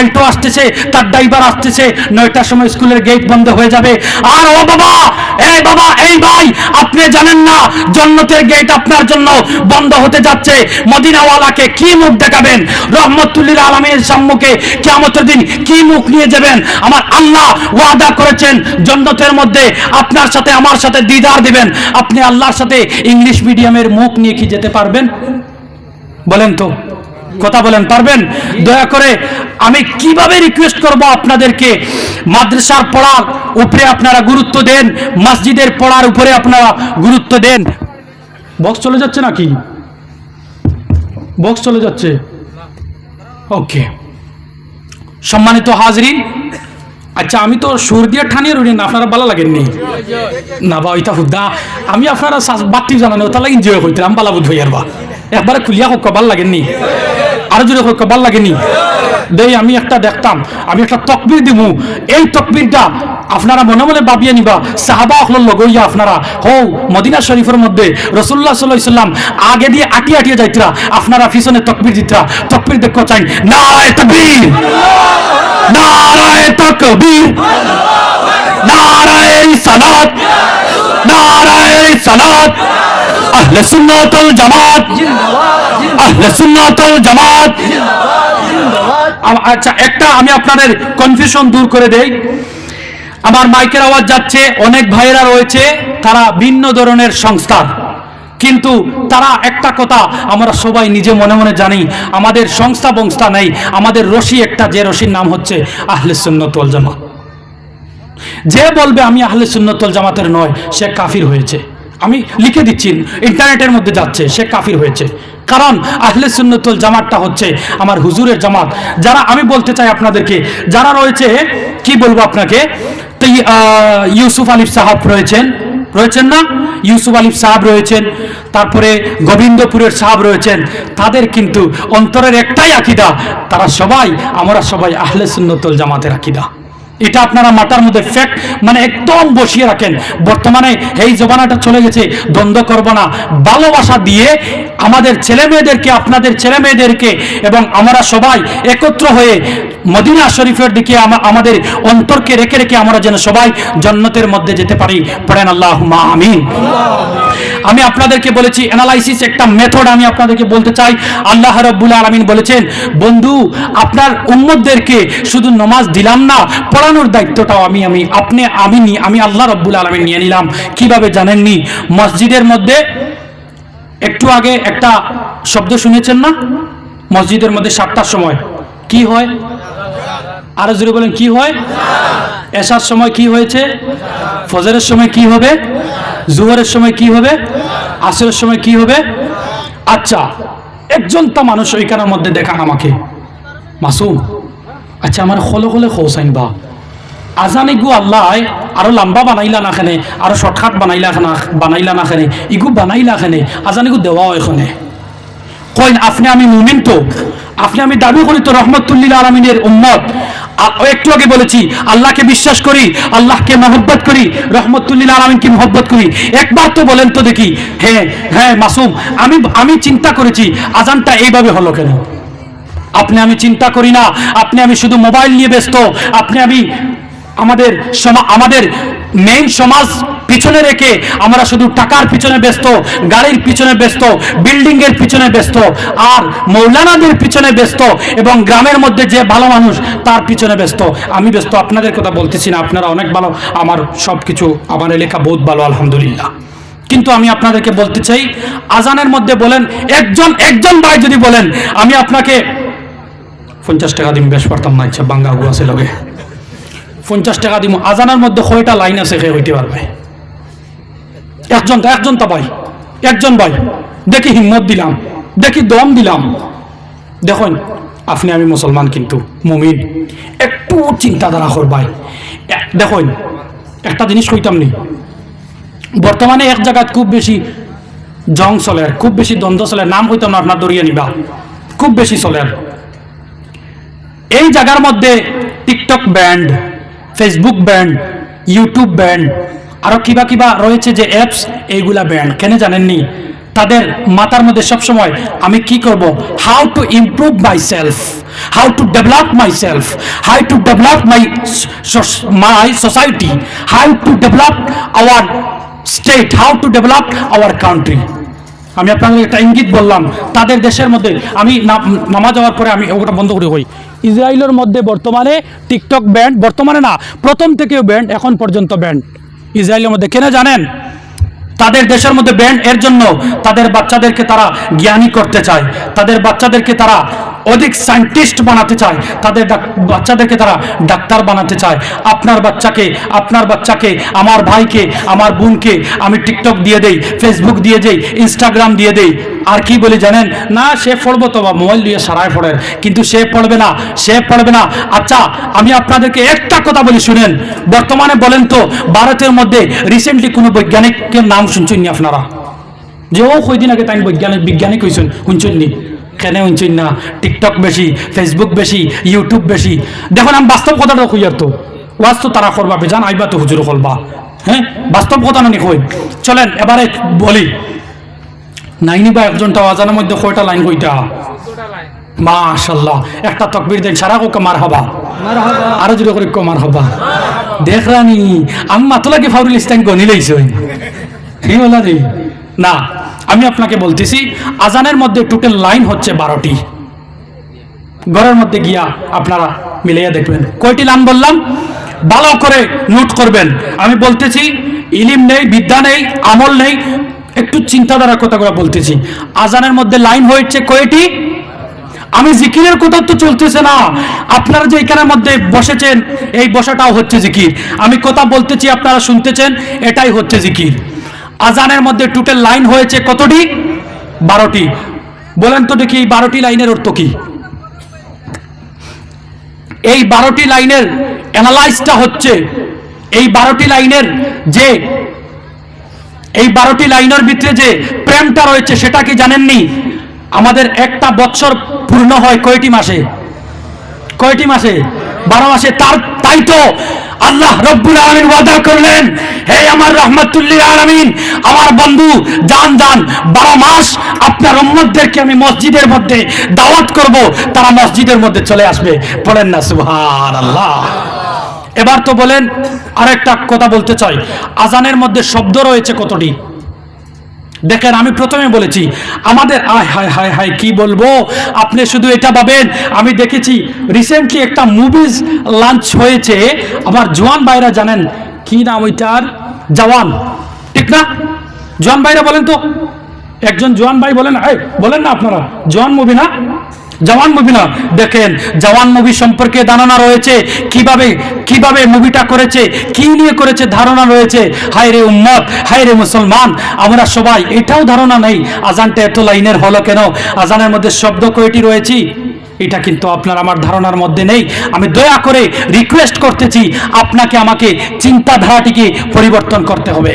Alto আসতেছে, তার driver আসতেছে। নয়টার সময় স্কুলের গেট বন্ধ হয়ে যাবে। আর ও বাবা এই বাবা, এই ভাই, আপনি জানেন না, জন্নতের গেট আপনার জন্য বন্ধ হতে যাচ্ছে। মদিনাওয়ালাকে কি মুখ দেখাবেন? রহমতুল্লিল আলমের সম্মুখে কেমতের দিন কি মুখ নিয়ে যাবেন? আমার আল্লাহ ওয়াদা করেছেন, জন্নতের মধ্যে আপনার সাথে আমার সাথে দিদার দিবেন। আপনি আল্লাহর সাথে ইংলিশ মিডিয়ামের মুখ নিয়ে কি যেতে পারবেন? বলেন তো। কথা বলেন, পারবেন? দয়া করে আমি কীভাবে রিকোয়েস্ট করব আপনাদেরকে? মাদ্রাসার পড়ার উপরে আপনারা গুরুত্ব দেন, মসজিদের পড়ার উপরে আপনারা গুরুত্ব দেন। বক্স চলে যাচ্ছে নাকি? বক্স চলে যাচ্ছে। ওকে। সম্মানিত হাজরিন আচ্ছা আমি তো সুর দিয়ে ঠানিয়ে রুনি না আপনারা ভালো লাগেননি? না বা ওইটা হুদা। আমি আপনারা বাতি জানানো তাহলে এনজয় করতাম, বালা বুধ হইয়ার বা। একবারে খুলিয়া হোক ভালো লাগেননি। আরও জোরে ভালো লাগেনি। দেই, আমি একটা দেখতাম, আমি একটা তকবির দিমু। এই তকবিরটা আপনারা মনে মনে ভাবিয়ে নিবা, সাহাবা অখলর লগইয়া আপনারা। হও, মদিনা শরীফের মধ্যে রসুল্লাহ সাল্লাহ সাল্লাম আগে দিয়ে আটিয়ে আটিয়ে যাইতরা, আপনারা পিছনে তকবির দিতরা। তকবির দেখো চাই, নারায় তকবীর। নারায় তকবীর। নারায় সালাত। নারায় সালাত। আহলে সুন্নাতুল জামাত। আহলে সুন্নাতুল জামাত। আচ্ছা একটা আমি আপনাদের কনফিউশন দূর করে দেই। আমার মাইকের আওয়াজ যাচ্ছে, অনেক ভাইয়েরা রয়েছে, তারা ভিন্ন ধরনের সংস্থার কিন্তু তারা একটা কথা, আমরা সবাই নিজে মনে মনে জানি, আমাদের সংস্থা বংস্থা নেই, আমাদের রশি একটা, যে রশির নাম হচ্ছে আহলে সুন্নতল জামাত। যে বলবে আমি আহলে সুন্নতল জামাতের নয়, সে কাফির হয়েছে। আমি লিখে দিচ্ছি, ইন্টারনেটের মধ্যে যাচ্ছে, সে কাফির হয়েছে। কারণ আহলে সুন্নতুল জামাতটা হচ্ছে আমার হুজুরের জামাত। যারা আমি বলতে চাই আপনাদেরকে, যারা রয়েছে, কি বলব আপনাকে? ইউসুফ আলিফ সাহাব রয়েছেন রয়েছেন না? ইউসুফ আলিফ সাহাব রয়েছেন, তারপরে গোবিন্দপুরের সাহাব রয়েছেন। তাদের কিন্তু অন্তরের একটাই আকিদা, তারা সবাই, আমরা সবাই আহলে সুন্নতুল জামাতের আকিদা। এটা আপনারা মাথার মধ্যে ফ্যাক্ট মানে একদম বসিয়ে রাখেন। বর্তমানে এই জমানাটা চলে গেছে, দ্বন্দ্ব করব না। ভালোবাসা দিয়ে আমাদের ছেলে মেয়েদেরকে, আপনাদের ছেলে মেয়েদেরকে এবং আমরা সবাই একত্র হয়ে মদিনা শরীফের দিকে আমা- আমাদের অন্তরকে রেখে রেখে আমরা যেন সবাই জন্নতের মধ্যে যেতে পারি। পড়েন আল্লাহ মা আমিন। আমি আপনাদেরকে বলেছি অ্যানালাইসিস একটা মেথড আমি আপনাদেরকে বলতে চাই। আল্লাহ রব্বুল আলমিন বলেছেন, বন্ধু, আপনার উম্মতদেরকে শুধু নমাজ দিলাম না, পড়ানোর দায়িত্বটাও আমি আমি, আপনি, আমি নি, আমি আল্লাহ রব্বুল আলমিন নিয়ে নিলাম। কীভাবে জানেননি? মসজিদের মধ্যে, একটু আগে একটা শব্দ শুনেছেন না? মসজিদের মধ্যে সাতটার সময় কি হয়? আরও জোরে বলেন, কি হয়? এসার সময় কি হয়েছে? ফজরের সময় কি হবে? জুহরের সময় কি হবে? আসরের সময় কি হবে? আচ্ছা একজন তা মানুষ ওইখানের মধ্যে দেখান আমাকে। মাসুম আচ্ছা আমার হলে হলে খোসাইন বা। আজান ইগু আল্লাহ আরও লম্বা বানাইলা না খানে, আরও শর্টকাট বানাইলা খানা বানাইলা না খানে, ইগু বানাইলা খানে, আজান ইগু দেওয়াও এখানে। কইন, আপনি আমি মুমিন তো? আপনি আমি দাবি করি তো রহমতুল্লিল আলমিনের উম্মত। একটু আগে বলেছি, আল্লাহকে বিশ্বাস করি, আল্লাহকে মহব্বত করি, রহমতুল্লিল আলমিনকে মহব্বত করি। একবার তো বলেন তো দেখি হ্যাঁ হ্যাঁ মাসুম, আমি আমি চিন্তা করেছি, আজানটা এইভাবে হলো কেন? আপনি আমি চিন্তা করি না, আপনি আমি শুধু মোবাইল নিয়ে ব্যস্ত, আপনি আমি আমাদের আমাদের মেইন সমাজ পিছনে রেখে আমরা শুধু টাকার পিছনে ব্যস্ত, গাড়ির পিছনে ব্যস্ত, বিল্ডিংয়ের পিছনে ব্যস্ত, আর মৌলানাদের পিছনে ব্যস্ত এবং গ্রামের মধ্যে যে ভালো মানুষ তার পিছনে ব্যস্ত। আমি ব্যস্ত, আপনাদের কথা বলতেছি না, আপনারা অনেক ভালো, আমার সব কিছু আমার এলাকা বহুত ভালো, আলহামদুলিল্লাহ। কিন্তু আমি আপনাদেরকে বলতে চাই, আজানের মধ্যে বলেন, একজন একজন ভাই যদি বলেন, আমি আপনাকে পঞ্চাশ টাকা দিম বেশ পারতাম না, ইচ্ছা বাঙ্গা গু আছে লগে। পঞ্চাশ টাকা দিব আজানের মধ্যে কয়টা লাইন আছে সে হইতে পারবে? একজন একজন তা ভাই। একজন ভাই। দেখি হিম্মত দিলাম। দেখি দম দিলাম। দেখুন, আপনি আমি মুসলমান কিন্তু, মুমিন। একটু চিন্তাধারা করবাই দেখুন, একটা জিনিস কইতাম নি। বর্তমানে এক জায়গায় খুব বেশি জং চলে, খুব বেশি দ্বন্দ্ব চলে। নাম হইতাম না, আপনার দরিয়া নিবা। খুব বেশি চলে। এই জায়গার মধ্যে TikTok banned Facebook banned YouTube banned আরও কিবা কিবা রয়েছে যে অ্যাপস এইগুলা ব্যান্ড কেন জানেননি? তাদের মাথার মধ্যে সবসময় আমি কি করব? How to improve myself how to develop myself how to develop my my society how to develop our state how to develop our country আমি আপনাদের একটা ইঙ্গিত বললাম, তাদের দেশের মধ্যে আমি নামাজ যাওয়ার পরে আমি ওটা বন্ধ করে হই ইসরায়েলের মধ্যে বর্তমানে টিকটক ব্যান্ড, বর্তমানে না, প্রথম থেকেও ব্যান্ড, এখন পর্যন্ত ব্যান্ড। ইসরায়েলের মধ্যে, কেন জানেন? তাদের দেশের মধ্যে ব্যান্ড, এর জন্য তাদের বাচ্চাদেরকে তারা জ্ঞানী করতে চায়। তাদের বাচ্চাদেরকে তারা অধিক সায়েন্টিস্ট বানাতে চায়, তাদের বাচ্চাদেরকে তারা ডাক্তার বানাতে চায়। আপনার বাচ্চাকে আপনার বাচ্চাকে, আমার ভাইকে, আমার বোনকে আমি টিকটক দিয়ে দেই, ফেসবুক দিয়ে দেই, ইনস্টাগ্রাম দিয়ে দেই। আর কি বলি জানেন? না, সে পড়ব তো বা মোবাইল দিয়ে সারায় পড়েন কিন্তু সে পড়বে না, সে পড়বে না। আচ্ছা আমি আপনাদেরকে একটা কথা বলি শুনেন। বর্তমানে বলেন তো, ভারতের মধ্যে রিসেন্টলি কোনো বৈজ্ঞানিকের নাম শুনছেন নি আপনারা? যে, ও কয়দিন আগে তাই বৈজ্ঞানিক, বিজ্ঞানিক হয়েছেন শুনছেন নি কেন শুনছেন না। টিকটক বেশি ফেসবুক বেশি ইউটিউব বেশি। দেখুন, আমি বাস্তব কথাটা খুঁজার তো? ওয়াজ তো তারা করবা, বেজান, আইবা তো হুজুর করবা। হ্যাঁ? বাস্তব কথা না কই? চলেন, এবারে বলি। নাইনি বা একজনটা আজানের মধ্যে কয়টা লাইন কইটা? মাশাল্লাহ একটা তকবির দেন, সারা কোকে মার হবা আরও জুড়ে করে কমার হবা দেখ রানি আমি মাতলাকে ফাউরুল ইসলাম গনি লইছ। হে বলা রে? না। আমি আপনাকে বলতেছি, আজানের মধ্যে টোটাল লাইন হচ্ছে বারোটি। ঘরের মধ্যে গিয়া আপনারা মিলাইয়া দেখবেন। কয়টি লাইন বললাম? ভালো করে নোট করবেন। আমি বলতেছি, ইলিম নেই, বিদ্যা নেই, আমল নেই, একটু চিন্তাধারার কথাগুলো বলতেছি। আজানের মধ্যে লাইন হয়েছে কয়টি? আমি জিকিরের কথা তো চলতেছে না। আপনারা যে এখানের মধ্যে বসেছেন, এই বসাটাও হচ্ছে জিকির। আমি কথা বলতেছি, আপনারা শুনতেছেন, এটাই হচ্ছে জিকির। আজানের মধ্যে টোটাল লাইন হয়েছে কতটি? বারোটি। বলেন তো দেখি এই বারোটি লাইনের অর্থ কি? এই বারোটি লাইনের অ্যানালাইজটা হচ্ছে, এই বারোটি লাইনের যে, এই বারোটি লাইনের ভিতরে যে প্রেমটা রয়েছে, সেটা কি জানেননি? আমাদের একটা বৎসর পূর্ণ হয় কয়টি মাসে? কয়টি মাসে? বারো মাসে তার তাই তো আল্লাহ রব্বুল আলমিন ওয়াদা করলেন, হে আমার রহমতুল্লিল আলমিন, আমার বন্ধু জান যান, বারো মাস আপনার উম্মতদেরকে আমি মসজিদের মধ্যে দাওয়াত করব, তারা মসজিদের মধ্যে চলে আসবে। বলেন না সুহান আল্লাহ এবার তো বলেন, আরেকটা কথা বলতে চাই। আজানের মধ্যে শব্দ রয়েছে কতটি? দেখেন, আমি প্রথমে বলেছি, আমাদের, আয়, হায় হায় হায়, কি বলব? আপনি শুধু এটা পাবেন আমি দেখেছি রিসেন্টলি একটা মুভিজ লঞ্চ হয়েছে, আমার জোয়ান ভাইরা জানেন, কি নাম ওইটার? জওয়ান, ঠিক না? জোয়ান ভাইরা বলেন তো, একজন জোয়ান ভাই বলেন, এই, বলেন না আপনারা, জোয়ান মুভি না? জওয়ান মুভি না। দেখেন, জওয়ান মুভি সম্পর্কে ধারণা রয়েছে। কীভাবে কীভাবে মুভিটা করেছে, কি নিয়ে করেছে ধারণা রয়েছে। হায় রে উম্মত হায় রে মুসলমান, আমরা সবাই এটাও ধারণা নেই। আজানটা এত লাইনের হলো কেন? আজানের মধ্যে শব্দ কয়টি রয়েছি? এটা কিন্তু আপনার আমার ধারণার মধ্যে নেই। আমি দয়া করে রিকোয়েস্ট করতেছি, আপনাকে আমাকে চিন্তাধারাটিকে পরিবর্তন করতে হবে।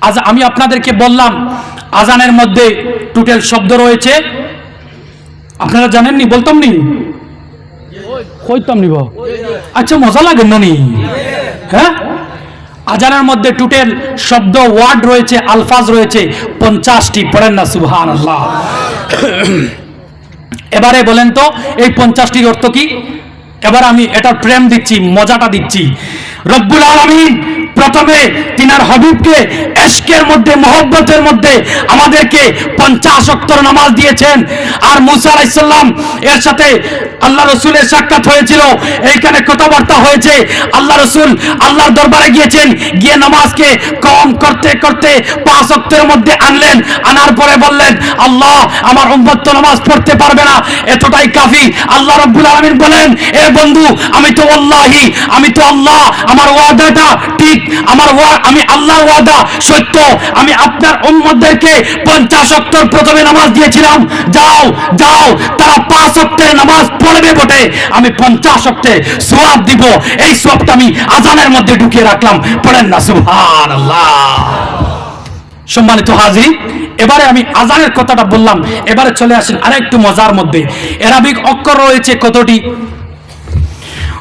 আজ আমি আপনাদেরকে বললাম, আজানের মধ্যে টোটাল শব্দ রয়েছে। আপনারা জানেননি, বলতাম নি? কইতাম আচ্ছা মজা লাগে না নি? হ্যাঁ? আজানের মধ্যে টুটেল শব্দ, ওয়ার্ড রয়েছে, আলফাজ রয়েছে, পঞ্চাশটি, পড়েন না সুবহান আল্লাহ এবারে বলেন তো, এই পঞ্চাশটির অর্থ কি? এবার আমি এটার প্রেম দিচ্ছি, মজাটা দিচ্ছি। রব্বুল আলমিন প্রথমে তিনার হবিবকে এশকের মধ্যে, মহব্বতের মধ্যে আমাদেরকে পঞ্চাশ অক্তর নামাজ দিয়েছেন। আর মুসা আলাইসাল্লাম এর সাথে আল্লাহ রসুলের সাক্ষাৎ হয়েছিল। এইখানে কথাবার্তা হয়েছে, আল্লাহ রসুল আল্লাহর দরবারে গিয়েছেন, গিয়ে নামাজকে কম করতে করতে পাঁচ অক্তের মধ্যে আনলেন। আনার পরে বললেন, আল্লাহ, আমার উম্মত তো নামাজ পড়তে পারবে না, এতটাই কাফি। আল্লাহ রব্বুল আলমিন বলেন, এ বন্ধু, আমি তো আল্লাহি, আমি তো আল্লাহ, আমার ওয়াদাটা ঠিক আমার আমি আল্লাহর ওয়াদা, সত্য। আমি আপনার উম্মতদেরকে পঞ্চাশ অক্টর প্রথমে নামাজ দিয়েছিলাম। যাও যাও, তারা পাঁচ অক্টের নামাজ পড়বে বটে। আমি পঞ্চাশ অক্টে সোয়াব দিব। এই সোয়াবটা আমি আজানের মধ্যে ঢুকিয়ে রাখলাম। পড়েন না সুহান সম্মানিত হাজির এবারে আমি আজানের কথাটা বললাম। এবারে চলে আসেন আরেকটু মজার মধ্যে। এরাবিক অক্ষর রয়েছে কতটি?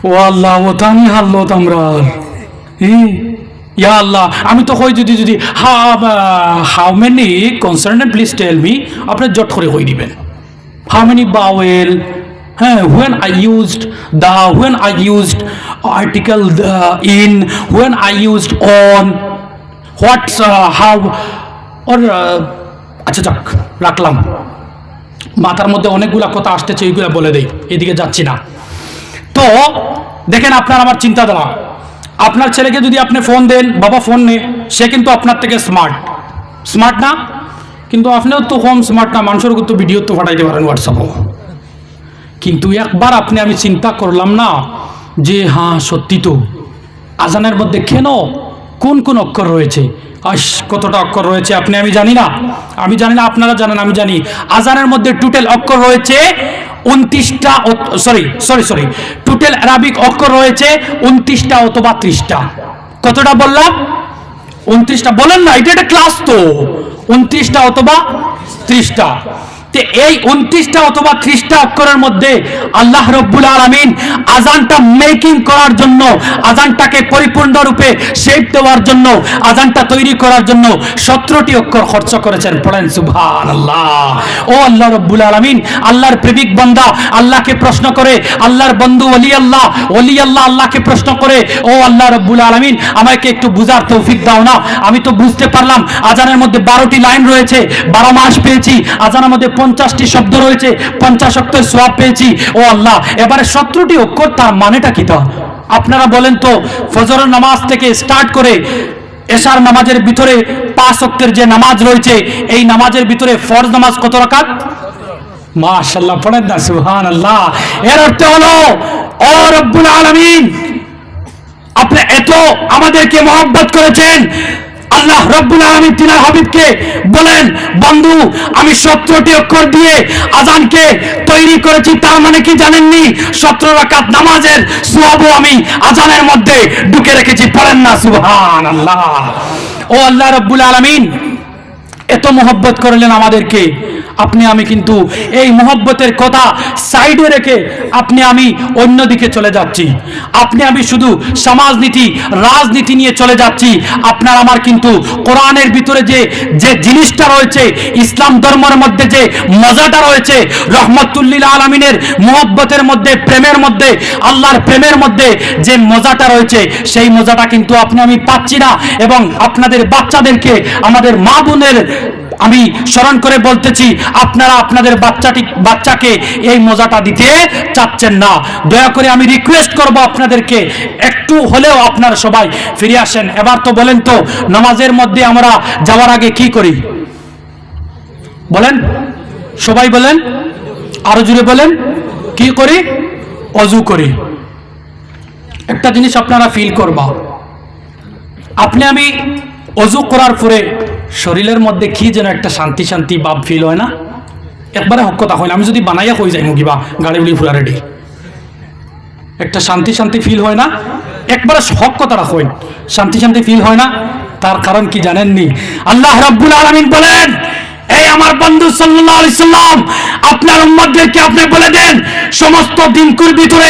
ও আল্লাহ ও তো আমি হারলো আমরা ইয়া আল্লাহ আমি তো কই যদি যদি how many concerned please tell me আপনি জট করে কই দিবেন? হাউ মেনি বাওয়েল হ্যাঁ when I used the when I used article in when I used on what's how or আচ্ছা যাক, রাখলাম। মাথার মধ্যে অনেকগুলা কথা আসতেছে, এইগুলো বলে দেই, এদিকে যাচ্ছি না। তো, দেখেন আপনার আমার চিন্তাধারা। আপনার ছেলেকে যদি আপনি ফোন দেন, বাবা ফোন নে, সে কিন্তু আপনার থেকে স্মার্ট স্মার্ট না? কিন্তু আপনিও তো কম স্মার্ট না মানুষের তো ভিডিও তো পাঠাইতে পারেন হোয়াটসঅ্যাপও কিন্তু একবার আপনি আমি চিন্তা করলাম না যে হ্যাঁ সত্যি তো। আজানের মধ্যে কেন, কোন কোন অক্ষর রয়েছে? আস কতটা অক্ষর রয়েছে আপনি আমি জানি না। আমি জানি না, আপনারা জানেন, আমি জানি। আজানের মধ্যে টোটাল অক্ষর রয়েছে উনত্রিশটা sorry sorry sorry total Arabic অক্ষর রয়েছে উনত্রিশটা অথবা ত্রিশটা। কতটা বললাম? উনত্রিশটা, বলেন না, এটা একটা ক্লাস তো। উনত্রিশটা অথবা ত্রিশটা। এই উনত্রিশটা অথবা ত্রিশটা অক্ষরের মধ্যে আল্লাহ রব্বুল আলমিন আজানটা মেকিং করার জন্য আজানটাকে পরিপূর্ণরূপে শেপ দেওয়ার জন্য আজানটা তৈরি করার জন্য সতেরোটি অক্ষর খরচ করেছেন। পড়েন সুভান আল্লাহ ও আল্লাহ রব্বুল আলমিন, আল্লাহর প্রেমিক বন্দা, আল্লাহকে প্রশ্ন করে, আল্লাহর বন্ধু অলি আল্লাহ অলি আল্লাহ আল্লাহকে প্রশ্ন করে, ও আল্লাহ রব্বুল আলমিন, আমাকে একটু বুঝার তৌফিক দাও না। আমি তো বুঝতে পারলাম আজানের মধ্যে বারোটি লাইন রয়েছে, বারো মাস পেয়েছি আজানের মধ্যে পঞ্চাশটি শব্দ রয়েছে, পঞ্চাশ অক্ষর সোয়াব পেয়েছি। ও আল্লাহ, এবারে সতেরোটি অক্ষর তার মানেটা কি তা? আপনারা বলেন তো, ফজরের নামাজ থেকে স্টার্ট করে এশার নামাজের ভিতরে পাঁচ অক্টের যে নামাজ রয়েছে, এই নামাজের ভিতরে ফরজ নামাজ কত রাকাত? মাশাল্লাহ পড়েন না সুহান আল্লাহ এর অর্থ হলো, ও রব্বুল আলামিন, আপনি এত আমাদেরকে মহব্বত করেছেন আল্লাহ রব্বুল আলমী তিনার হাবিবকে বলেন, বন্ধু, আমি সতেরোটি অক্ষর দিয়ে আজানকে তৈরি করেছি, তার মানে কি জানেননি? সতেরো রাকাত নামাজের সোয়াবও আমি আজানের মধ্যে ঢুকে রেখেছি। পড়েন না সুবহান আল্লাহ ও আল্লাহ রব্বুল আলমিন এত মহব্বত করলেন আমাদেরকে। আপনি, আমি কিন্তু এই মহব্বতের কথা সাইডে রেখে আপনি, আমি অন্যদিকে চলে যাচ্ছি। আপনি, আমি শুধু সমাজনীতি, রাজনীতি নিয়ে চলে যাচ্ছি। আপনার, আমার কিন্তু কোরআনের ভিতরে যে যে জিনিসটা রয়েছে, ইসলাম ধর্মের মধ্যে যে মজাটা রয়েছে, রহমতুল্লিল আলমিনের মহব্বতের মধ্যে, প্রেমের মধ্যে, আল্লাহর প্রেমের মধ্যে যে মজাটা রয়েছে, সেই মজাটা কিন্তু আপনি, আমি পাচ্ছি না। এবং আপনাদের বাচ্চাদেরকে, আমাদের মা বোনের আমি স্মরণ করে বলতেছি, আপনারা আপনাদের বাচ্চাটি বাচ্চাকে এই মজাটা দিতে চাচ্ছেন না। দয়া করে আমি রিকোয়েস্ট করব আপনাদেরকে, একটু হলেও আপনারা সবাই ফিরে আসেন। এবার তো বলেন তো, নামাজের মধ্যে আমরা যাওয়ার আগে কি করি? বলেন, সবাই বলেন, আরও জুড়ে বলেন, কি করি? অজু করি। একটা জিনিস আপনারা ফিল করবা। আপনি আমি অজু করার পরে শরীরের মধ্যে কি যেন একটা শান্তি শান্তি বাপ ফিল হয় না? একবারে হক কথা হয় না। আমি যদি বানাইয়া কই যাই মুগিবা গাড়ি উড়ি ফুরা রেডি একটা শান্তি শান্তি ফিল হয় না? একবারে হক কথা হয় শান্তি শান্তি ফিল হয় না? তার কারণ কি জানেননি? আল্লাহ রাব্বুল আলমিন বলেন এই আমার বন্ধু সাল্লাম, আপনার উম্মতদেরকে আপনি বলে দেন, সমস্ত দিনকুর ভিতরে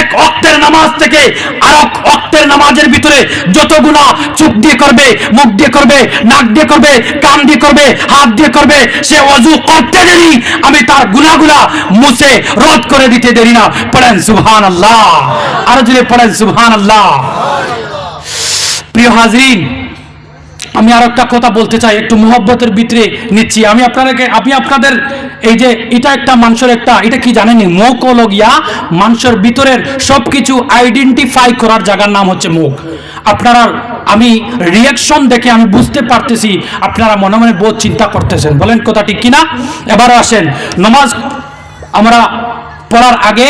এক অক্তের নামাজ থেকে আর অক্তের নামাজের ভিতরে যত গুনাহ চোখ দিয়ে করবে, মুখ দিয়ে করবে, নাক দিয়ে করবে, কান দিয়ে করবে, হাত দিয়ে করবে, সে অজু করতে দেরি আমি তার গুনাহগুলা মুছে, রদ করে দিতে দেরি না। পড়েন সুবহানাল্লাহ। আরও যদি পড়েন সুবহানাল্লাহ। প্রিয় হাজরিন আমি আর একটা কথা বলতে চাই, একটু মোহব্বতের ভিতরে নিচ্ছি। আমি আপনাদেরকে, আমি আপনাদের এই যে এটা একটা মানুষের একটা, এটা কি জানেনি মুখ হলো গিয়া মানুষের ভিতরের সব কিছু আইডেন্টিফাই করার জায়গার নাম হচ্ছে মুখ। আপনারা, আমি রিয়াকশন দেখে আমি বুঝতে পারতেছি, আপনারা মনে মনে বোধ চিন্তা করতেছেন। বলেন কথা ঠিক কিনা? এবারও আসেন। নমাজ আমরা পড়ার আগে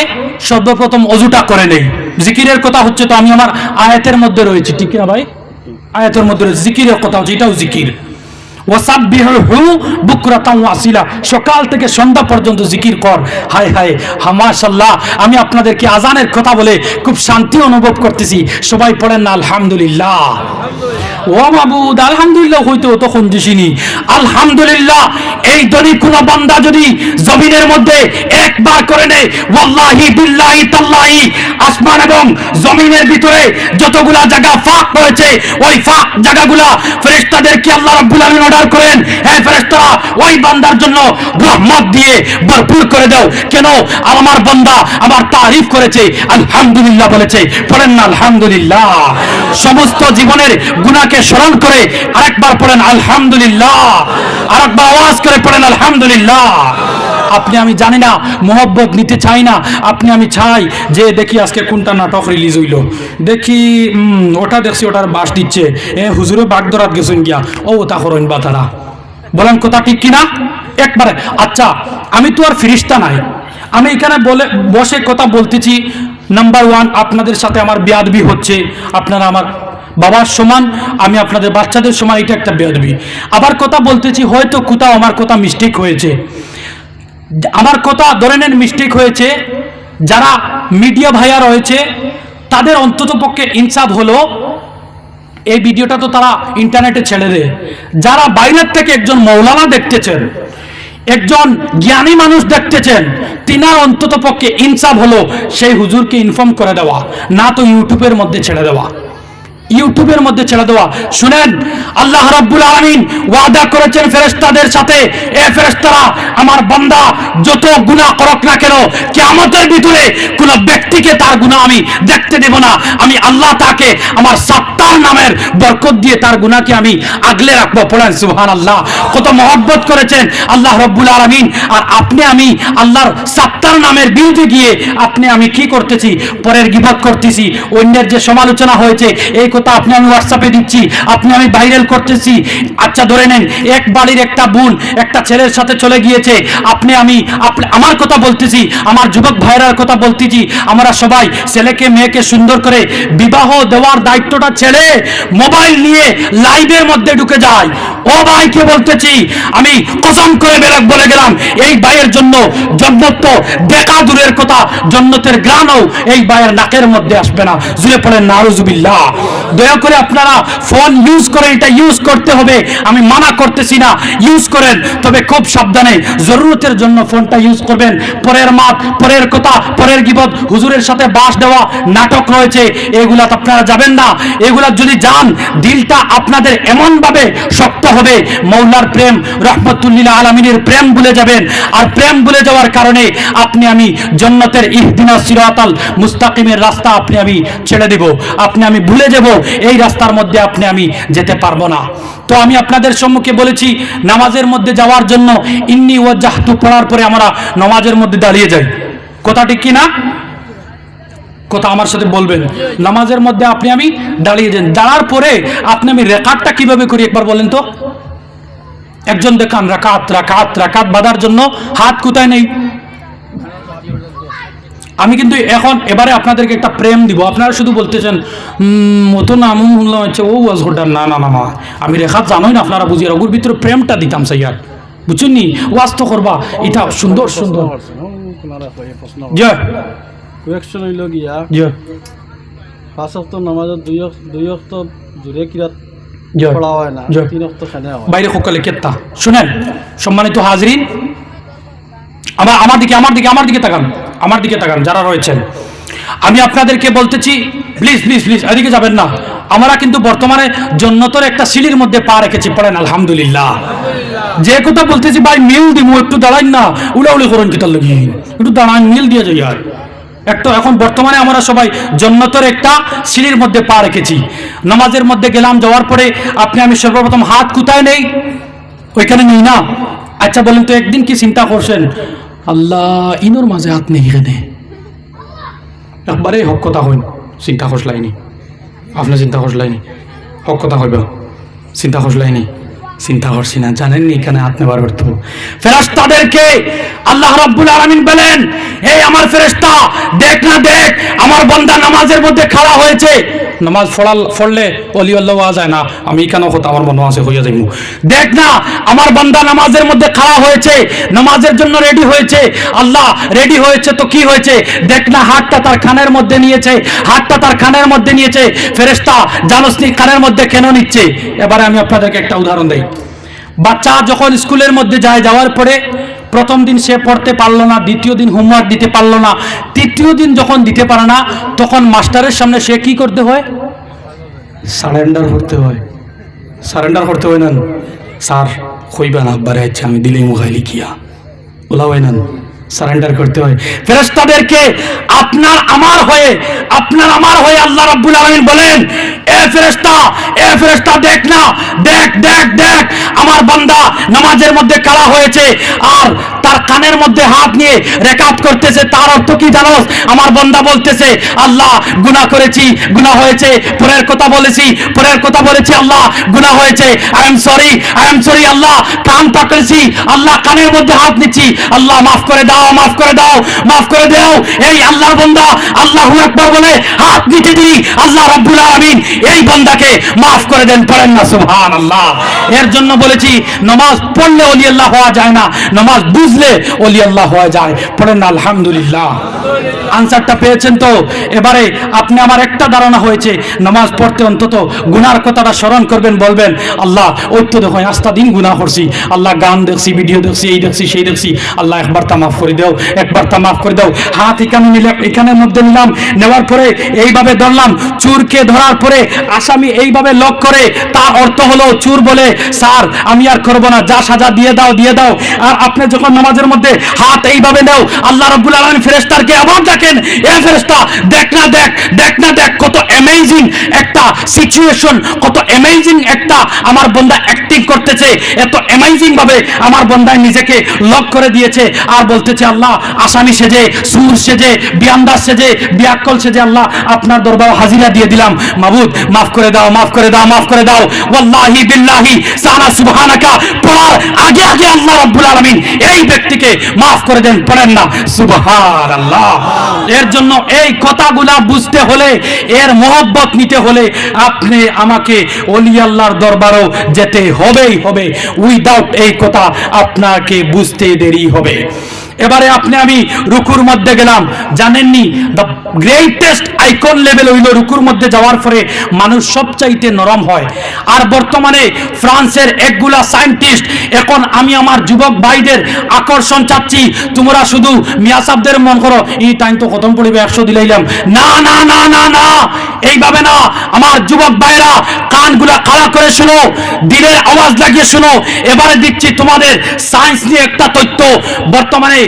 সর্বপ্রথম অজুটা করে নেই। জিকিরের কথা হচ্ছে তো আমি আমার আয়াতের মধ্যে রয়েছি। ঠিক কিনা ভাই? আয়াতের মধ্যে জিকিরের কথা হচ্ছে এটাও জিকির। সকাল থেকে সন্ধ্যা পর্যন্ত জিকির কর। হায় হায় হামাশাল্লাহ আমি আপনাদেরকে আজানের কথা বলে খুব শান্তি অনুভব করতেছি। সবাই পড়েন না, আলহামদুলিল্লাহ। ও আলহামদুলিল্লাহ তখন দিছিনি আলহামদুলিল্লাহ, এই দলি কোন বান্দা যদি জমিনের মধ্যে একবার করে নেয়, ওয়াল্লাহি বিল্লাহি তাল্লাহি, আসমান এবং জমিনের ভিতরে যতগুলা জায়গা ফাঁক রয়েছে, ওই ফাঁক জায়গাগুলা আল্লাহ রাব্বুল আলামিন অর্ডার করেন, হে ফেরেশতারা, ওই বান্দার জন্য রহমত দিয়ে ভরপুর করে দাও। কেন? আমার বান্দা আমার তারিফ করেছে, আলহামদুলিল্লাহ বলেছে। না, আলহামদুলিল্লাহ। সমস্ত জীবনের গুনাহকে স্মরণ করে আরেকবার পড়েন, আলহামদুলিল্লাহ আরেকবার আওয়াজ করে পড়েন, আলহামদুলিল্লাহ আপনি, আমি জানি না, মোহব্বত নিতে চাই না। আপনি, আমি চাই যে, দেখি আজকে কোনটা নাটক রিলিজ হইল। দেখি ওটা দেখছি, ওটার বাস দিচ্ছে। এ হুজুরে বাগদরাত গেছেন গিয়া। ও, তা করেন বা তারা। বলেন, কথা ঠিক কিনা একবারে আচ্ছা আমি তো আর ফিরিস্তা নাই। আমি এখানে বলে, বসে কথা বলতেছি। নাম্বার ওয়ান আপনাদের সাথে আমার বেয়াদবি হচ্ছে। আপনারা আমার বাবার সমান, আমি আপনাদের বাচ্চাদের সমান, এটা একটা বেয়াদবি আবার কথা বলতেছি, হয়তো কোথাও আমার কথা মিস্টেক হয়েছে। আমার কথা ধরে নেন মিস্টেক হয়েছে, যারা মিডিয়া ভাইয়া রয়েছে, তাদের অন্তত পক্ষে ইনসাফ হলো, এই ভিডিওটা তো তারা ইন্টারনেটে ছেড়ে দেয়। যারা বাইরের থেকে একজন মৌলানা দেখতেছেন, একজন জ্ঞানী মানুষ দেখতেছেন, তিনার অন্তত পক্ষে ইনসাফ হলো, সেই হুজুরকে ইনফর্ম করে দেওয়া, না তো ইউটিউবের মধ্যে ছেড়ে দেওয়া। ইউটিউবের মধ্যে ছেড়ে দেওয়া। শুনেন, আল্লাহ রাব্বুল আলামিন ওয়াদা করেছেন ফেরেশতাদের সাথে, এ ফেরেশতারা, আমার বান্দা, যত গুনাহ করক না কেন, কিয়ামতের ভিতরে কোন ব্যক্তিকে তার গুনাহ আমি দেখতে দেব না। আমি আল্লাহ তাকে আমার সাত্তার নামের বরকত দিয়ে তার গুনাহকে আমি আগলে রাখব। পড়েন, সুবহানাল্লাহ। কত মহব্বত করেছেন আল্লাহ রাব্বুল আলামিন। আর আপনি, আমি আল্লাহর সাত্তার নামের বিরুদ্ধে গিয়ে আপনি, আমি কি করতেছি? পরের গিবত করতেছি। অন্যের যে সমালোচনা হয়েছে, এই কথা আপনি আমি হোয়াটসঅ্যাপে দিচ্ছি, আপনি আমি ভাইরাল করতেছি। আচ্ছা ধরে নেন, এক বাড়ির একটা বোন একটা ছেলের সাথে চলে গিয়েছে। আপনি আমি আমার কথা বলতেছি, আমার যুবক ভাইরার কথা বলতেছি। আমরা সবাই ছেলেকে, মেয়েকে সুন্দর করে বিবাহ দেওয়ার দায়িত্বটা ছেড়ে মোবাইল নিয়ে লাইভের মধ্যে ঢুকে যায়। ও ভাইকে বলতেছি, আমি কসম করে বেরক বলে গেলাম, এই ভাইয়ের জন্য জন্নত দেখা দূরের কথা জন্নতের গ্রানও এই ভাইয়ের নাকের মধ্যে আসবে না। জুড়ে পড়েন নারুজুবিল্লাহ দয়া করে আপনারা ফোন ইউজ করে এটা ইউজ করতে হবে। আমি মানা করতেছি না, ইউজ করেন। তবে খুব সাবধানে, জরুরতের জন্য ফোনটা ইউজ করবেন। পরের মাত, পরের কথা, পরের গিবত, হুজুরের সাথে বাস দেওয়া, নাটক রয়েছে, এগুলা আপনারা যাবেন না। এগুলা যদি যান, দিলটা আপনাদের এমন ভাবে শক্ত হবে, মৌলার প্রেম, রহমতুল্লিল আলমিনের প্রেম ভুলে যাবেন। আর প্রেম ভুলে যাওয়ার কারণে আপনি আমি জন্নতের ইহদিনা সিরাতাল মুস্তাকিমের রাস্তা আপনি আমি ছেড়ে দেব। আপনি আমি ভুলে যাব। এই রাস্তার মধ্যে আপনি, আমি যেতে পারব না। তো আমি আপনাদের সম্মুখে বলেছি, নামাজের মধ্যে যাওয়ার জন্য ইন্নি ও জাহতু পড়ার পরে আমরা নামাজের মধ্যে দাঁড়িয়ে যাই। কথা ঠিক কিনা? কথা আমার সাথে বলবেন। নামাজের মধ্যে আপনি, আমি দাঁড়িয়ে যান দাঁড়ার পরে আপনি, আমি রেকার্ডটা কীভাবে করি একবার বলেন তো? একজন দেখান রাকাত রাকাত রাকাত বাঁধার জন্য হাত কোথায় নেই? আমি কিন্তু এখন এবারে আপনাদেরকে একটা প্রেম দিব। আপনারা শুধু বলতেছেন "উম, মতো নাম শুনলাম হচ্ছে ও ওয়াজ ঘটার না না না না। আমি রেখাত জানোই না আপনারা বুঝিয়ে ওগুর ভিতরে প্রেমটা দিতাম সাইয়ার বুঝছেন নি? ওয়াজ তো করবা। এটা সুন্দর সুন্দর। জয় কুয়েকশন হইল গিয়া। জয় পাঁচ অক্ট নামাজত দুই অক্ট দুই অক্ট জোরে কিরাত জয় পড়া হয় না। তিন অক্ট খানে হয়। বাইরে সকালে কেত্তা। শুনেন সম্মানিত হাজরিন আমার আমার দিকে আমার দিকে আমার দিকে তাকান। আমার দিকে তাকান, যারা রয়েছেন। আমি আপনাদেরকে বলতেছি প্লিজ প্লিজ প্লিজ এদিকে যাবেন না। আমরা কিন্তু বর্তমানে জন্নতর একটা সিঁড়ির মধ্যে পা রেখেছি, পড়েন, আলহামদুলিল্লাহ। যে কথা বলতেছি, ভাই মিল দিব একটু দাঁড়াইন না। উড়ি করুন কিতার লগি একটু দাঁড়ান মিল দিয়ে যাই আর। একটা এখন বর্তমানে আমরা সবাই জন্নতর একটা সিঁড়ির মধ্যে পা রেখেছি। নামাজের মধ্যে গেলাম, যাওয়ার পরে আপনি, আমি সর্বপ্রথম হাত কোথায় নেই? ওইখানে নেই না? আচ্ছা বলেন তো, একদিন কি চিন্তা করছেন? আল্লাহ ইনোর মাঝে হাত নেই এখানে একবারে হক কথা হইন চিন্তা করলাইনি আপনার চিন্তা করলাইনি হক কথা হইব। চিন্তা করলাইনি চিন্তা করছি না, জানেন এখানে হাত নেবার অর্থ? ফেরাস্তাদেরকে আল্লাহ রাব্বুল আলামিন বলেন, এই আমার ফেরেশতা, দেখ না দেখ, আমার বান্দা নামাজের মধ্যে খাড়া হয়েছে। নামাজ পড়াল, পড়লে অলি আল্লাহ যায় না। আমি কেন কথা আমার মনে আছে, হইয়া যাইমু। দেখ না, আমার বান্দা নামাজের মধ্যে খাড়া হয়েছে, নামাজের জন্য রেডি হয়েছে। আল্লাহ রেডি হয়েছে তো কি হয়েছে? দেখ না, হাতটা তার খানের মধ্যে নিয়েছে, হাতটা তার খানের মধ্যে নিয়েছে। ফেরেস্তা জানোস নি, খানের মধ্যে কেন নিচ্ছে? এবারে আমি আপনাদেরকে একটা উদাহরণ দেই। বাচ্চা যখন স্কুলের মধ্যে যায়, যাওয়ার পরে প্রথম দিন সে পড়তে পারল না, দ্বিতীয় দিন হোমওয়ার্ক দিতে পারল না। তৃতীয় দিন যখন দিতে পারে না, তখন মাস্টারের সামনে সে কি করতে হয়? সারেন্ডার করতে হয়। সারেন্ডার করতে হয় না। স্যার কইবা না আব্বারে আচ্ছা আমি দিলেই মোবাইল কিয়া ওলা হয় না। সারেন্ডার করতে হয়। ফেরেস্তাদেরকে আপনার আমার হয়ে, আপনার আমার হয়ে আল্লাহ রাব্বুল আলামিন বলেন, এ ফেরেস্তা এ ফেরেস্তা দেখ না, দেখ দেখ দেখ, আমার বান্দা নামাজের মধ্যে কারা হয়েছে, আর তার কানের মধ্যে হাত নিয়ে রেকাত করতেছে, তার অর্থ কি জানোস আমার বান্দা বলতেছে, আল্লাহ, গুনাহ করেছি, গুনাহ হয়েছে। পরের কথা বলেছি, পরের কথা বলেছি, আল্লাহ, গুনাহ হয়েছে। I am sorry I am sorry আল্লাহ কান পাকড়েছি আল্লাহ, কানের মধ্যে হাত নিচ্ছি। আল্লাহ, মাফ করে দাও, মাফ করে দাও, মাফ করে দাও। এই আল্লাহর বান্দা, আল্লাহু আকবার বলে, হাত নিতে দিই। আল্লাহ, রাব্বুল আলামিন, এই বান্দাকে মাফ করে দেন। পড়েন না, সুবহানাল্লাহ। এর জন্য বলেছি, নামাজ পড়লে ওলি আল্লাহ হওয়া যায় না। নামাজ বুঝলে ওলি আল্লাহ হওয়া যায়। পড়েন আলহামদুলিল্লাহ। আনসারটা পেয়েছেন তো? এবারে আপনি আমার একটা ধারণা হয়েছে, নামাজ পড়তে অন্তত গুনার কথাটা স্মরণ করবেন, বলবেন, আল্লাহ, ওই তো দেখো আস্তা দিন গুনাহ করছি। আল্লাহ, গান দেখছি, ভিডিও দেখছি, এই দেখছি, সেই দেখছি। আল্লাহ, একবার তা মাফ করে দাও, একবার তা মাফ করে দাও। হাত এখানে নিলে এখানের মধ্যে নিলাম, নেওয়ার পরে এইভাবে ধরলাম, চুরকে ধরার পরে আসামি এইভাবে লক করে তার অর্থ হলো চুর বলে, স্যার, আমি আর করব না, যা সাজা দিয়ে দাও দিয়ে দাও। আর আপনি যখন নামাজের মধ্যে হাত এইভাবে নাও। আল্লাহ রব্বুল আলমিন ফেরেস্তারকে আবার দেখেন, এ ফেরেস্তা দেখ না, দেখ দেখ না, দেখ, কত অ্যামেজিং একটা সিচুয়েশন কত অ্যামেজিং একটা আমার বন্দা অ্যাক্টিং করতেছে, এত অ্যামেজিং ভাবে আমার বন্দায় নিজেকে লক করে দিয়েছে। আর বলতেছে, আল্লাহ, আসামি সেজে, সুর সেজে, বিয়ান্দাস সেজে, বিয়াক্কল সেজে, আল্লাহ, আপনার দরবার হাজিরা দিয়ে দিলাম। মাবুদ, মাফ করে দাও, মাফ করে দাও, মাফ করে দাও। ওয়াল্লাহি বিল্লাহি সানা সুবহানাকা, পড়ার আগে আগে আল্লাহ রাব্বুল আলামিন এই ব্যক্তিকে মাফ করে দেন পড়েন না, সুবহানাল্লাহ। এর জন্য এই কথাগুলা বুঝতে হলে, এর মহব্বত নিতে হলে আপনি আমাকে ওলি আল্লাহর দরবারও যেতে হবেই হবে। উইদাউট এই কথা আপনাকে বুঝতে দেরি হবে। এবারে আপনি আমি রুকুর মধ্যে গেলাম। জানেননি দ্য গ্রেটেস্ট আইকন লেভেল হইল রুকুর মধ্যে যাওয়ার পরে মানুষ সবচাইতে নরম হয়। আর বর্তমানে ফ্রান্সের একগুলা সায়েন্টিস্ট এখন আমি আমার যুবক ভাইদের আকর্ষণ চাচ্ছি, তোমরা শুধু মিয়া সাহেবদের মন করো। এই টাইম তো খতম পড়িবে, একশো দিলাইলাম। না না না না না। এইভাবে না, আমার যুবক ভাইরা কানগুলা খাড়া করে শুনো, দিলের আওয়াজ লাগিয়ে শুনো। এবারে দিচ্ছি তোমাদের সায়েন্স নিয়ে একটা তথ্য। বর্তমানে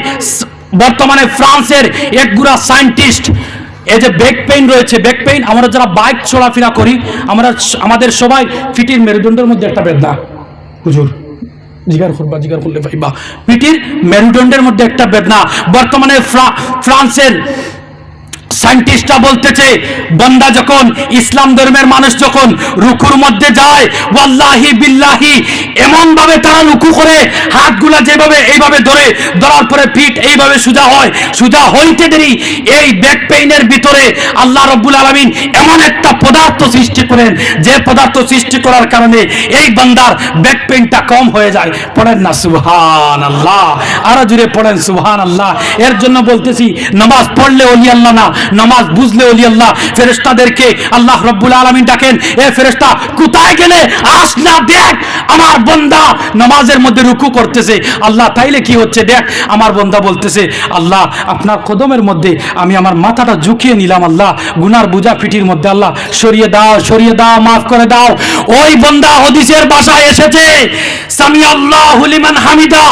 বর্তমানে ফ্রান্সের একগুড়া সায়েন্টিস্ট এই যে ব্যাক পেইন রয়েছে ব্যাক পেইন আমরা যারা বাইক চলাফেরা করি, আমরা আমাদের সবাই ফিটির মেরুদণ্ডের মধ্যে একটা বেদনা। হুজুর, জিগার করবা, জিগার করলে ভাইবা পিটির মেরুদণ্ডের মধ্যে একটা বেদনা। বর্তমানে ফ্রান্সের সায়েন্টিস্টরা বলতেছে, বন্দা যখন ইসলাম ধর্মের মানুষ যখন রুকুর মধ্যে যায়, ওয়াল্লাহি বিল্লাহি এমন ভাবে তারা রুকু করে, হাতগুলা যেভাবে এইভাবে ধরে, ধরার পরে পিঠ এইভাবে সোজা হয়, সোজা হইতে দেরি, এই ব্যাক পেইনের ভিতরে আল্লাহ রব্বুল আলমিন এমন একটা পদার্থ সৃষ্টি করেন, যে পদার্থ সৃষ্টি করার কারণে এই বান্দার ব্যাক পেইনটা কম হয়ে যায়। পড়েন না সুবহান আল্লাহ আরও জুড়ে পড়েন সুবহান আল্লাহ এর জন্য বলতেছি, নামাজ পড়লে অলি আল্লাহ না নামাজ বুঝলে অলি আল্লাহ ফেরেস্তাদেরকে আল্লাহ রব্বুল আলমিন ডাকেন, এ ফেরেস্তা কোথায় গেলে? আস না, দেখ, আমার বন্দা নামাজের মধ্যে রুকু করতেছে। আল্লাহ, তাইলে কি হচ্ছে? দেখ, আমার বন্দা বলতেছে, আল্লাহ, আপনার কদমের মধ্যে আমি আমার মাথাটা ঝুঁকিয়ে নিলাম, আল্লাহ। গুনার বুঝা পিঠির মধ্যে, আল্লাহ, সরিয়ে দাও সরিয়ে দাও, মাফ করে দাও। ওই বন্দা হদিসের বাসায় এসেছে সামি আল্লাহ হুলিমান হামিদা,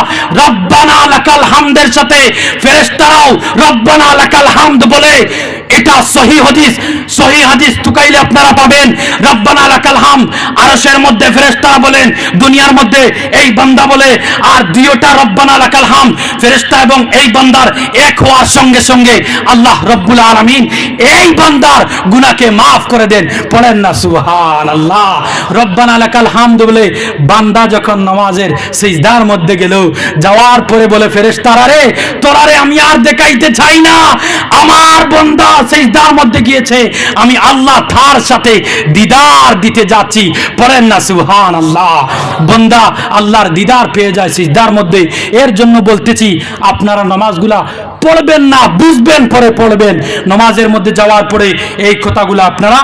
রব্বানা লাকাল হামদের সাথে ফেরেশতারাও রব্বানা লাকাল হামদ বলে এটা সহি হদিস হাদিস তুকাইলে আপনারা পাবেন। রব্বানা লাকাল হাম আরশের মধ্যে ফেরেশতারা বলেন, দুনিয়ার মধ্যে এই বান্দা বলে, আর দুইটা রব্বানা লাকাল হাম ফেরেশতা এবং এই বান্দার এক হওয়ার সঙ্গে সঙ্গে আল্লাহ রব্বুল আলামিন এই বান্দার গুনাহকে maaf করে দেন। পড়েন না, সুবহানাল্লাহ। রব্বানা লাকাল হামদ বলে, বান্দা যখন নামাজের সিজদার মধ্যে গেল, যাওয়ার পরে বলে ফেরেশতারা রে তোরা রে আমি আর দেখাইতে চাই না। আমার বান্দা সেজদার মধ্যে গিয়েছে, আমি আল্লাহ তার সাথে দিদার দিতে যাচ্ছি। পড়েন না সুহান আল্লাহ বন্দা, আল্লাহর দিদার পেয়ে যায় সিজদার মধ্যে। এর জন্য বলতেছি, আপনারা নামাজগুলা পড়বেন না, বুঝবেন, পরে পড়বেন। নামাজের মধ্যে যাওয়ার পরে এই কথাগুলো আপনারা